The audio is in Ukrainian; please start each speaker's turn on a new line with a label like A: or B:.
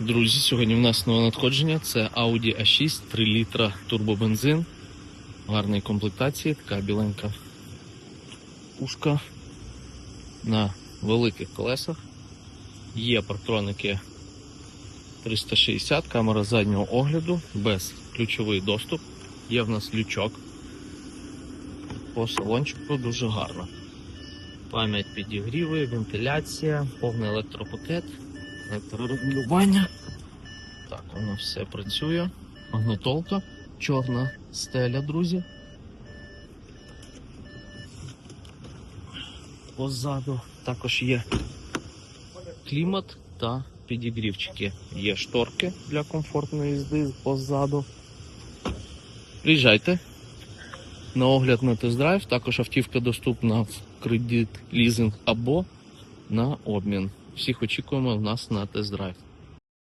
A: Друзі, сьогодні в нас нове надходження. Це Audi A6, 3 літра турбобензин. Гарної комплектації, така біленька пушка на великих колесах. Є партроники 360, камера заднього огляду, без ключовий доступ. Є в нас лючок. По салончику дуже гарно. Пам'ять підігріви, вентиляція, повний електропакет, електрорегулювання. Так, воно все працює. Магнитолка, чорна стеля, друзі. Позаду також є клімат та підігрівчики. Є шторки для комфортної їзди позаду. Приїжджайте на огляд на тест-драйв. Також автівка доступна в кредит, лізинг або на обмін. Всіх очікуємо в нас на тест-драйв.